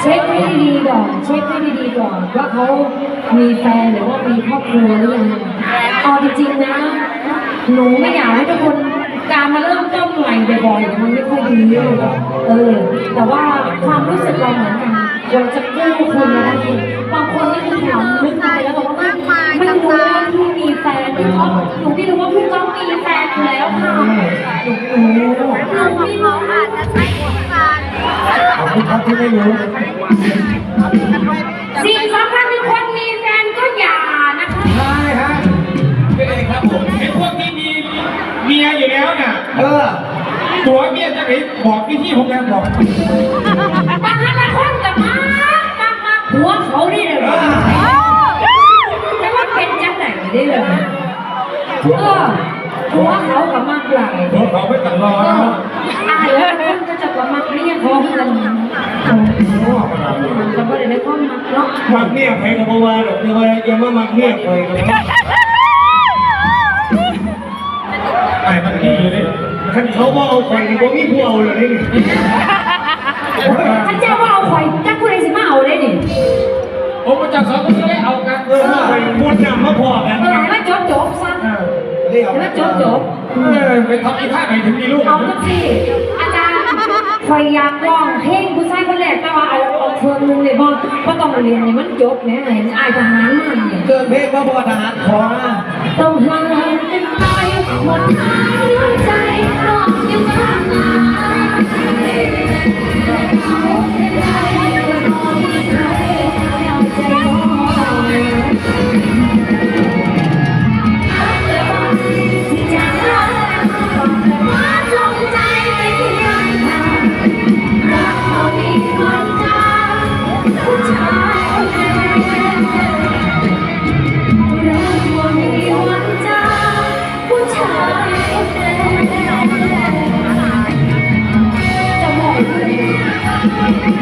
เช็คให้ดีๆก่อนเช็คให้ดีๆก่อนว่าเขามีแฟนหรือว่ามีครอบครัวหรือยังเอาจริงๆนะ หนูไม่อยากให้ทุกคนการมาเริ่มต้นใหม่บ่อยๆมันไม่ค่อยดีเลยเออ แต่ว่าความรู้สึกเราเหมือนกันเราจะกู้คุณมาได้บางคนนี่คือถามลึกไปแล้วบอกว่าไม่ไม่รู้ว่าพี่มีแฟนพี่ก๊อฟหนูไม่รู้ว่าพี่ก๊อฟมีแฟนอยู่แล้วค่ะหนูหนูหนูไม่รู้อาจจะใช้ ของการขอบคุณครับที่ไม่รู้สิ่งสำคัญคือคนมีแฟนก็อย่านะคะใช่ฮะเป็นไงครับผมไอ้พวกที่มีเมียอยู่แล้วเนี่ยเออตัวเมียจะไปบอกพี่ที่ผมแล้วบอกบางครั้งบางคนกับมากมากมากหัวเขาได้เลยแต่ว่าเป็นจังไหนได้เลยเออหัวเขากับมากหลายผมเขาไม่ตัดรอเอนะออายแล้ว คนก็จะกับมากเรียกเขาเพื่อนก็ไม่ได้ได้ความมักเนาะมักเมียใครก็บ่ว่าดอกนี่ว่าอย่ามามักเมียใครก็บ่ไอ้มันดีอยู่เลยคันเขาบ่เอาใครนี่บ่มีผู้เอาเลยนี่ท่านเจ้าว่าเอาข่อยจักผู้ใดสิมาเอาได้ดิผมมาจากสองคนได้เอากันเออไปมวนน้ำมาพอกันเออให้มันจบจบซะเรียกให้มันจบจบเออไปทำอีท่าไหนถึงมีลูกเอาก็สิอาจารย์ คอยอยากร้องเพลงผู้ชายคนแรกแต่ว่าเอาเอาเพิ่มนึงเลยบ่ก็ต้องเรียนให้มันจบแหม่ไอ้อายทหารมันเนี่ยเกินเพศว่าบ่ทหารขอมาต้องหาเป็นไปหมดทางใจ Thank you.